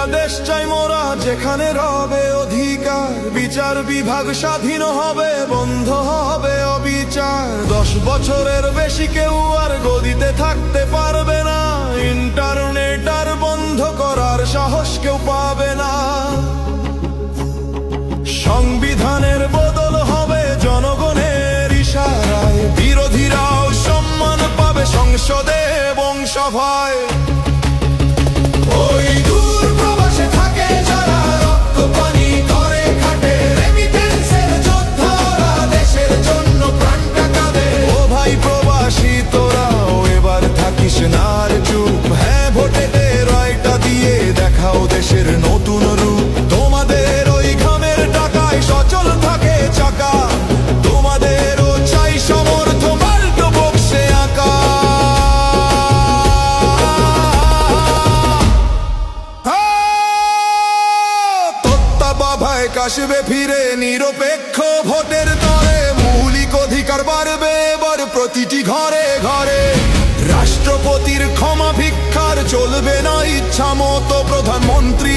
একটা দেশ চাই মোরা, যেখানে রবে অধিকার, বিচার বিভাগ স্বাধীন হবে, বন্ধ হবে অবিচার। দশ বছরের বেশি কেউ আর গদিতে থাকতে পারবে না, ইন্টারনেট আর বন্ধ করার সাহস কেউ পাবে না। সংবিধানের বদল হবে জনগণের ইশারায়, বিরোধীরাও সম্মান পাবে সংসদে এবং সভায় নতুন রূপ। তোমাদের ওই ঘামের টাকায় সচল থাকে চাকা। তোমাদেরও চাই সমর্থ পাল্টো বক্সে আঁকা। তত্ত্বাবধায় কাশবে ফিরে, নিরপেক্ষ ভোটের দরে মৌলিক অধিকার বাড়বে এবার প্রতিটি ঘরে ঘরে। রাষ্ট্রপতির ক্ষমা ভিক্ষার চলবে না ইচ্ছা মতো প্রধানমন্ত্রী